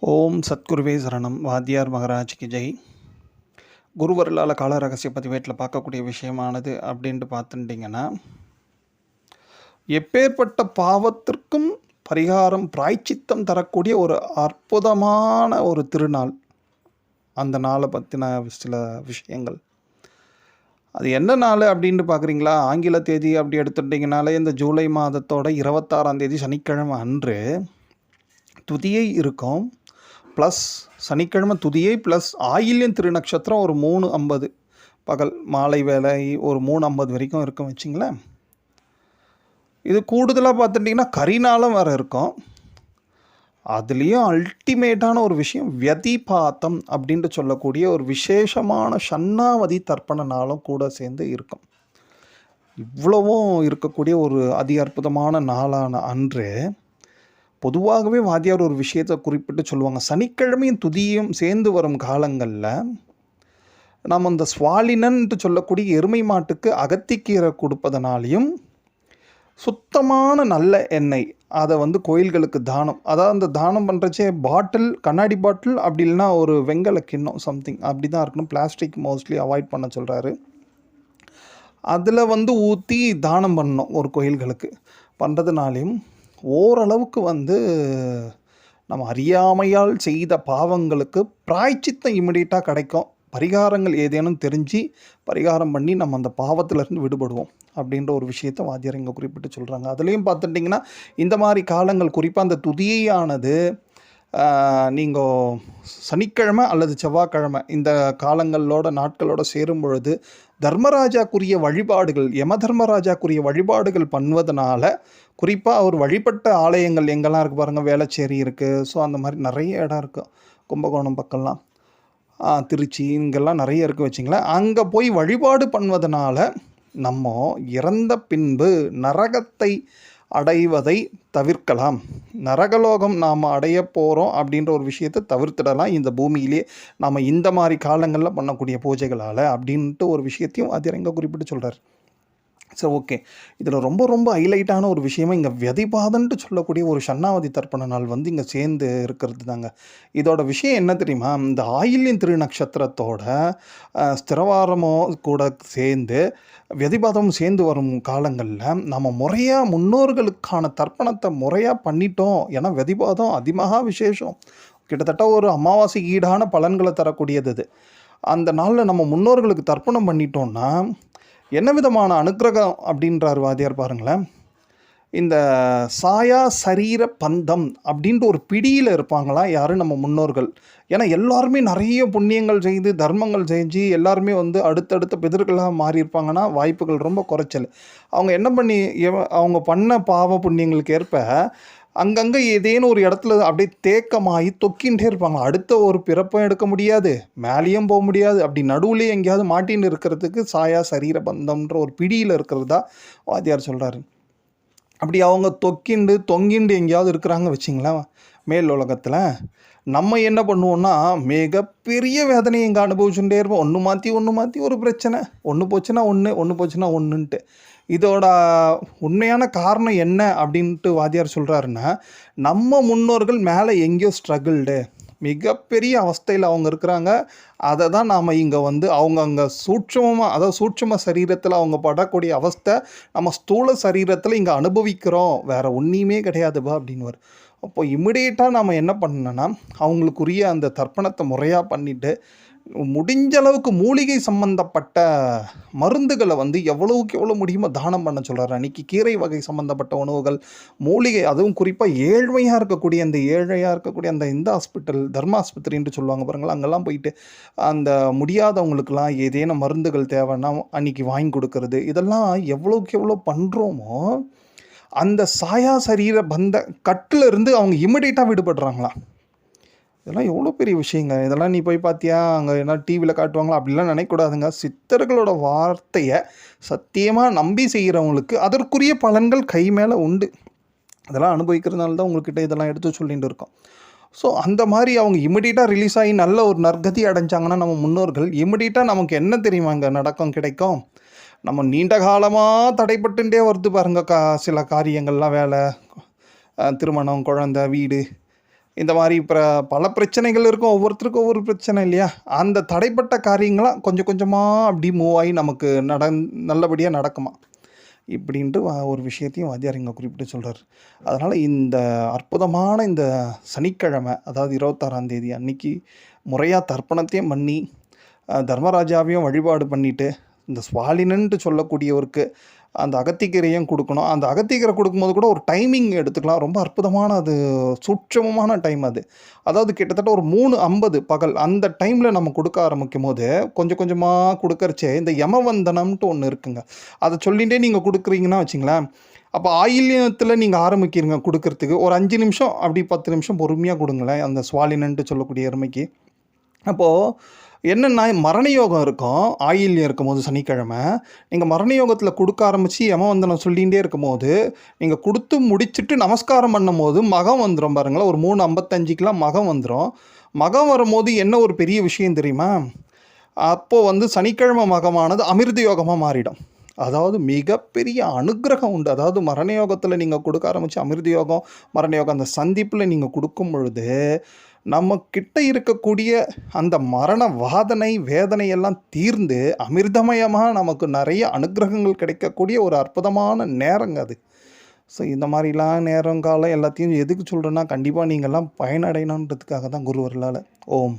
ஓம் சத்குருவே சரணம். வாத்தியார் மகராஜ்க்கு ஜெய். குருவர்களால் கால ரகசிய பதிவேட்டில் பார்க்கக்கூடிய விஷயமானது அப்படின்ட்டு பார்த்துட்டிங்கன்னா எப்பேற்பட்ட பாவத்திற்கும் பரிகாரம் பிராய்ச்சித்தம் தரக்கூடிய ஒரு அற்புதமான ஒரு திருநாள். அந்த நாளை பற்றின சில விஷயங்கள். அது என்ன நாள் அப்படின்ட்டு பார்க்குறீங்களா? ஆங்கில தேதி அப்படி எடுத்துட்டிங்கனாலே இந்த ஜூலை மாதத்தோட இருபத்தாறாம் தேதி சனிக்கிழமை அன்று துதியை இருக்கும். ப்ளஸ் சனிக்கிழமை துதியை ப்ளஸ் ஆயில்யம் திருநக்ஷத்திரம் ஒரு மூணு ஐம்பது. பகல் மாலை வேலை ஒரு மூணு ஐம்பது வரைக்கும் இருக்கும் வச்சிங்களேன். இது கூடுதலாக பார்த்துட்டிங்கன்னா கரிநாளம் வேறு இருக்கும். அதுலேயும் அல்டிமேட்டான ஒரு விஷயம் வியதிபாத்தம் அப்படின்ட்டு சொல்லக்கூடிய ஒரு விசேஷமான சன்னாவதி தர்ப்பண நாளும் கூட சேர்ந்து இருக்கும். இவ்வளவும் இருக்கக்கூடிய ஒரு அதி அற்புதமான நாளான அன்று பொதுவாகவே வாத்தியார் ஒரு விஷயத்தை குறிப்பிட்டு சொல்லுவாங்க. சனிக்கிழமையும் துதியும் சேர்ந்து வரும் காலங்களில் நாம் அந்த ஸ்வாலினன்ட்டு சொல்லக்கூடிய எருமை மாட்டுக்கு அகத்திக்கீரை கொடுப்பதனாலையும் சுத்தமான நல்ல எண்ணெய் அதை வந்து கோயில்களுக்கு தானம். அதாவது அந்த தானம் பண்ணுறச்சே பாட்டில் கண்ணாடி பாட்டில் அப்படி இல்லைன்னா ஒரு வெங்கல கிண்ணம் சம்திங் அப்படி தான் இருக்கணும். பிளாஸ்டிக் மோஸ்ட்லி அவாய்ட் பண்ண சொல்கிறாரு அதில் வந்து ஊற்றி தானம் பண்ணணும் ஒரு கோயில்களுக்கு. பண்ணுறதுனாலையும் ஓரளவுக்கு வந்து நம்ம அறியாமையால் செய்த பாவங்களுக்கு பிராய்ச்சித்தம் இமிடியட்டாக கிடைக்கும். பரிகாரங்கள் ஏதேனும் தெரிஞ்சு பரிகாரம் பண்ணி நம்ம அந்த பாவத்திலேருந்து விடுபடுவோம் அப்படின்ற ஒரு விஷயத்தை வாத்தியார் இங்கே குறிப்பிட்டு சொல்கிறாங்க அதுலேயும் பார்த்துட்டிங்கன்னா இந்த மாதிரி காலங்கள் குறிப்பாக அந்த துதியானது நீங்கள் சனிக்கிழமை அல்லது செவ்வாய்க்கிழமை இந்த காலங்களோட நாட்களோட சேரும் பொழுது தர்மராஜாக்குரிய வழிபாடுகள் யம தர்மராஜாக்குரிய வழிபாடுகள் பண்ணுவதனால குறிப்பாக அவர் வழிபட்ட ஆலயங்கள் எங்கெல்லாம் இருக்குது பாருங்கள் வேளச்சேரி இருக்குது ஸோ அந்த மாதிரி நிறைய இடம் இருக்குது கும்பகோணம் பக்கம்லாம். திருச்சி இங்கெல்லாம் நிறைய இருக்குது வச்சிங்களேன். அங்கே போய் வழிபாடு பண்ணுவதனால நம்ம இறந்த பின்பு நரகத்தை அடைவதை தவிர்க்கலாம். நரகலோகம் நாம் அடைய போகிறோம் அப்படின்ற ஒரு விஷயத்தை தவிர்த்திடலாம். இந்த பூமியிலே நாம் இந்த மாதிரி காலங்களில் பண்ணக்கூடிய பூஜைகளால் அப்படின்ட்டு ஒரு விஷயத்தையும் அதிரங்க குறிப்பிட்டு சொல்கிறார் சரி ஓகே இதில் ரொம்ப ரொம்ப ஹைலைட்டான ஒரு விஷயமா இங்கே விதைபாதன்ட்டு சொல்லக்கூடிய ஒரு சன்னாவதி தர்ப்பண நாள் வந்து இங்கே சேர்ந்து இருக்கிறது தாங்க. இதோட விஷயம் என்ன தெரியுமா? இந்த ஆயில்யம் திருநக்ஷத்திரத்தோட ஸ்திரவாரமோ கூட சேர்ந்து விதிபாதமும் சேர்ந்து வரும் காலங்களில் நம்ம முறையாக முன்னோர்களுக்கான தர்ப்பணத்தை முறையாக பண்ணிட்டோம் ஏன்னா விதிபாதம் அதிமகா விசேஷம். கிட்டத்தட்ட ஒரு அமாவாசை ஈடான பலன்களை தரக்கூடியது அது அந்த நாளில் நம்ம முன்னோர்களுக்கு தர்ப்பணம் பண்ணிட்டோம்னா என்ன விதமான அனுக்கிரகம் அப்படின்றார் வாதியார் பாருங்களேன். இந்த சாயா சரீர பந்தம் அப்படின்ட்டு ஒரு பிடியில் இருப்பாங்களா? யாரும் நம்ம முன்னோர்கள். ஏன்னா எல்லாருமே நிறைய புண்ணியங்கள் செய்து தர்மங்கள் செஞ்சு எல்லாருமே வந்து அடுத்தடுத்த பிதர்களாக மாறியிருப்பாங்கன்னா வாய்ப்புகள் ரொம்ப குறைச்சல். அவங்க என்ன பண்ணி அவங்க பண்ண பாவ புண்ணியங்களுக்கு ஏற்ப அங்கங்கே ஏதேனும் ஒரு இடத்துல அப்படியே தேக்கமாகி தொக்கின்ட்டே இருப்பாங்க. அடுத்த ஒரு பிறப்பும் எடுக்க முடியாது மேலேயும் போக முடியாது. அப்படி நடுவுலேயே எங்கேயாவது மாட்டின்னு இருக்கிறதுக்கு சாயா சரீர பந்தம்ன்ற ஒரு பிடியில் இருக்கிறதா வாத்தியார் சொல்கிறாரு அப்படி அவங்க தொக்கிண்டு தொங்கிண்டு எங்கேயாவது இருக்கிறாங்க வச்சிங்களேன் மேல் உலகத்தில் நம்ம என்ன பண்ணுவோம்னா மிகப்பெரிய வேதனையை இங்கே அனுபவிச்சுட்டே இருப்போம். ஒன்று மாற்றி ஒன்று மாற்றி ஒரு பிரச்சனை. ஒன்று போச்சுன்னா ஒன்று ஒன்று போச்சுன்னா ஒன்றுன்ட்டு இதோட உண்மையான காரணம் என்ன அப்படின்ட்டு வாத்தியார் சொல்கிறாருன்னா நம்ம முன்னோர்கள் மேலே எங்கேயோ ஸ்ட்ரகிள்டு மிகப்பெரிய அவஸ்தையில் அவங்க இருக்கிறாங்க. அதை தான் நாம் இங்கே வந்து அவங்க அங்கே சூட்சமமாக அதாவது சூட்சம சரீரத்தில் அவங்க படக்கூடிய அவஸ்தை நம்ம ஸ்தூல சரீரத்தில் இங்கே அனுபவிக்கிறோம். வேறு ஒன்றையுமே கிடையாதுப்பா அப்படின்னு அப்போ இமிடியேட்டாக நாம் என்ன பண்ணணும்னா அவங்களுக்குரிய அந்த தர்ப்பணத்தை முறையாக பண்ணிவிட்டு முடிஞ்ச அளவுக்கு மூலிகை சம்மந்தப்பட்ட மருந்துகளை வந்து எவ்வளவுக்கு எவ்வளோ முடியுமோ தானம் பண்ண சொல்கிறார் அன்றைக்கி கீரை வகை சம்மந்தப்பட்ட உணவுகள் மூலிகை அதுவும் குறிப்பாக ஏழ்மையாக இருக்கக்கூடிய அந்த ஏழையாக இருக்கக்கூடிய அந்த இந்த ஹாஸ்பிட்டல் தர்ம ஆஸ்பத்திரின்ட்டு சொல்லுவாங்க பாருங்களா அங்கெல்லாம் போயிட்டு அந்த முடியாதவங்களுக்கெல்லாம் ஏதேனும் மருந்துகள் தேவைன்னா அன்றைக்கி வாங்கி கொடுக்கறது. இதெல்லாம் எவ்வளோக்கு எவ்வளோ பண்ணுறோமோ அந்த சாயா சரீர பந்த கட்டில் இருந்து அவங்க இமிடியேட்டாக விடுபடுறாங்களா இதெல்லாம் எவ்வளோ பெரிய விஷயங்க? இதெல்லாம் நீ போய் பார்த்தியா அங்கே என்ன டிவியில் காட்டுவாங்களா? அப்படிலாம் நினைக்கக்கூடாதுங்க. சித்தர்களோட வார்த்தையை சத்தியமாக நம்பி செய்கிறவங்களுக்கு அதற்குரிய பலன்கள் கை மேலே உண்டு. அதெல்லாம் அனுபவிக்கிறதுனால தான் உங்கள்கிட்ட இதெல்லாம் எடுத்து சொல்லிகிட்டு இருக்கோம். ஸோ அந்த மாதிரி அவங்க இமிடியட்டாக ரிலீஸ் ஆகி நல்ல ஒரு நற்கதி அடைஞ்சாங்கன்னா நம்ம முன்னோர்கள் இமிடியட்டாக நமக்கு என்ன தெரியுமா இங்கே நடக்கும் கிடைக்கும்? நம்ம நீண்ட காலமாக தடைப்பட்டுட்டே வருது பாருங்க கா சில காரியங்கள்லாம் வேலை. திருமணம் குழந்த வீடு இந்த மாதிரி பிர பல பிரச்சனைகள் இருக்கும். ஒவ்வொருத்தருக்கும் ஒவ்வொரு பிரச்சனை இல்லையா? அந்த தடைப்பட்ட காரியங்களாம் கொஞ்சம் கொஞ்சமாக அப்படி மூவ் ஆகி நமக்கு நட நல்லபடியாக நடக்குமா? இப்படின்ட்டு ஒரு விஷயத்தையும் வாத்தியார் இங்கே குறிப்பிட்டு சொல்கிறார் அதனால் இந்த அற்புதமான இந்த சனிக்கிழமை அதாவது இருபத்தாறாம் தேதி அன்னைக்கு முறையாக தர்ப்பணத்தையும் பண்ணி தர்மராஜாவையும் வழிபாடு பண்ணிவிட்டு இந்த ஸ்வாலினன்ட்டு சொல்லக்கூடியவருக்கு அந்த அகத்திக்கீரையும் கொடுக்கணும். அந்த அகத்திக்கீரை கொடுக்கும்போது கூட ஒரு டைமிங் எடுத்துக்கலாம். ரொம்ப அற்புதமான அது சூட்சமமான டைம் அது. அதாவது கிட்டத்தட்ட ஒரு மூணு ஐம்பது பகல் அந்த டைமில் நம்ம கொடுக்க ஆரம்பிக்கும் போது கொஞ்சம் கொஞ்சமாக கொடுக்கறச்சே இந்த யமவந்தனம்ன்ட்டு ஒன்று இருக்குங்க. அதை சொல்லிகிட்டே நீங்கள் கொடுக்குறீங்கன்னா வச்சுங்களேன் அப்போ ஆயில்யத்தில் நீங்கள் ஆரம்பிக்கிறீங்க கொடுக்கறதுக்கு. ஒரு அஞ்சு நிமிஷம் அப்படி பத்து நிமிஷம் பொறுமையாக கொடுங்களேன். அந்த சுவாலினன்ட்டு சொல்லக்கூடிய எருமைக்கு அப்போது என்னென்னா மரண யோகம் இருக்கும். ஆயில்யம் இருக்கும்போது சனிக்கிழமை. நீங்கள் மரண யோகத்தில் கொடுக்க ஆரம்பித்து யமவந்தனம் சொல்லிகிட்டே இருக்கும்போது நீங்கள் கொடுத்து முடிச்சுட்டு நமஸ்காரம் பண்ணும்போது மகம் வந்துடும் பாருங்களேன். ஒரு மூணு ஐம்பத்தஞ்சுக்கெலாம் மகம் வந்துடும் மகம் வரும்போது என்ன ஒரு பெரிய விஷயம் தெரியுமா? அப்போது வந்து சனிக்கிழமை மகமானது அமிர்த யோகமாக மாறிடும். அதாவது மிகப்பெரிய அனுகிரகம் உண்டு. அதாவது மரண யோகத்தில் நீங்கள் கொடுக்க ஆரம்பித்து அமிர்த யோகம் மரண யோகம் அந்த சந்திப்பில் நீங்கள் கொடுக்கும் பொழுது நம்ம கிட்ட இருக்கக்கூடிய அந்த மரண வாதனை வேதனை எல்லாம் தீர்ந்து அமிர்தமயமாக நமக்கு நிறைய அனுக்கிரகங்கள் கிடைக்கக்கூடிய ஒரு அற்புதமான நேரங்க அது. ஸோ இந்த மாதிரிலாம் நேரம் காலம் எல்லாத்தையும் எதுக்கு சொல்கிறேன்னா கண்டிப்பாக நீங்கள்லாம் பயனடையணுன்றதுக்காக தான் குருவர்களால் ஓம்.